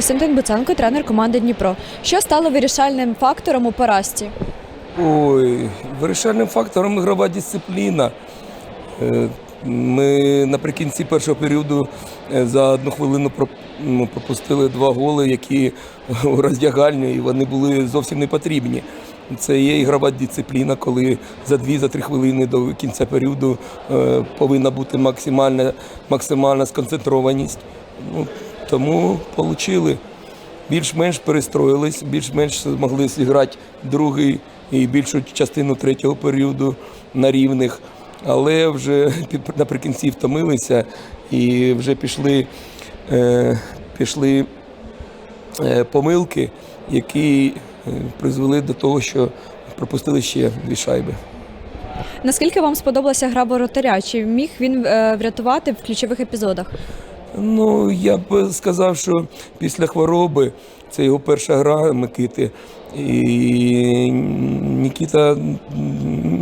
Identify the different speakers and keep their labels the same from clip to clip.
Speaker 1: Костянтин Буценко, тренер команди Дніпро. Що стало вирішальним фактором у поразці?
Speaker 2: Ой, вирішальним фактором ігрова дисципліна. Е, Ми наприкінці першого періоду е, за одну хвилину ну, пропустили два голи, які у роздягальню, і вони були зовсім не потрібні. Це є ігрова дисципліна, коли за дві-за три хвилини до кінця періоду е, повинна бути максимальна, максимальна сконцентрованість. Ну, тому отримали більш-менш перестроїлись, більш-менш змогли зіграти другий і більшу частину третього періоду на рівних. Але вже наприкінці втомилися і вже пішли, е, пішли е, помилки, які е, призвели до того, що пропустили ще дві шайби.
Speaker 1: Наскільки вам сподобалася гра воротаря? Чи міг він е, врятувати в ключових епізодах?
Speaker 2: Ну, я б сказав, що після хвороби це його перша гра Микити. І Нікіта,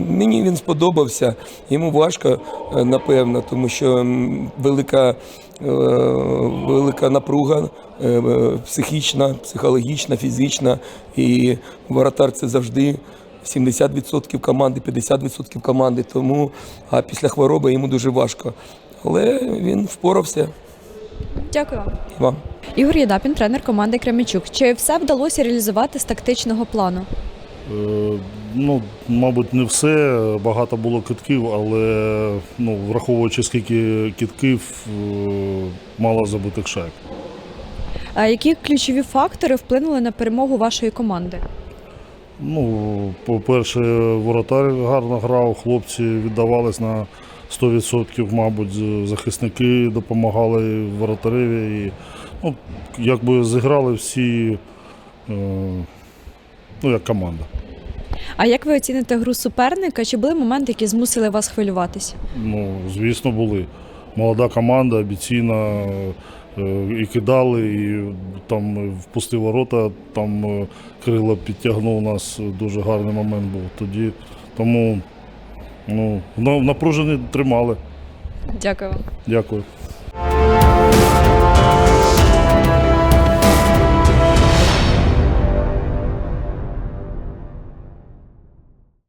Speaker 2: мені він сподобався. Йому важко, е, напевно, тому що велика, е, велика напруга е, психічна, психологічна, фізична. І воротар це завжди 70% команди, 50% команди. Тому а після хвороби йому дуже важко. Але він впорався.
Speaker 1: Дякую вам.
Speaker 2: Вам.
Speaker 1: Ігор Єдапін, тренер команди Кременчук. Чи все вдалося реалізувати з тактичного плану?
Speaker 3: Е, Ну, мабуть, не все. Багато було китків, але ну, враховуючи скільки китків, е, мало забитих шайб.
Speaker 1: А які ключові фактори вплинули на перемогу вашої команди?
Speaker 3: Ну, по-перше, воротар гарно грав, хлопці віддавались на 100%, мабуть, захисники допомагали воротареві. І, ну, якби зіграли всі, е, ну, як команда.
Speaker 1: А як ви оціните гру суперника? Чи були моменти, які змусили вас хвилюватися?
Speaker 3: Ну, звісно, були. Молода команда, амбіційна, е, і кидали, і там впустив ворота, там е, Крило підтягнув нас, дуже гарний момент був тоді. Тому ну, напружені тримали.
Speaker 1: Дякую вам.
Speaker 3: Дякую.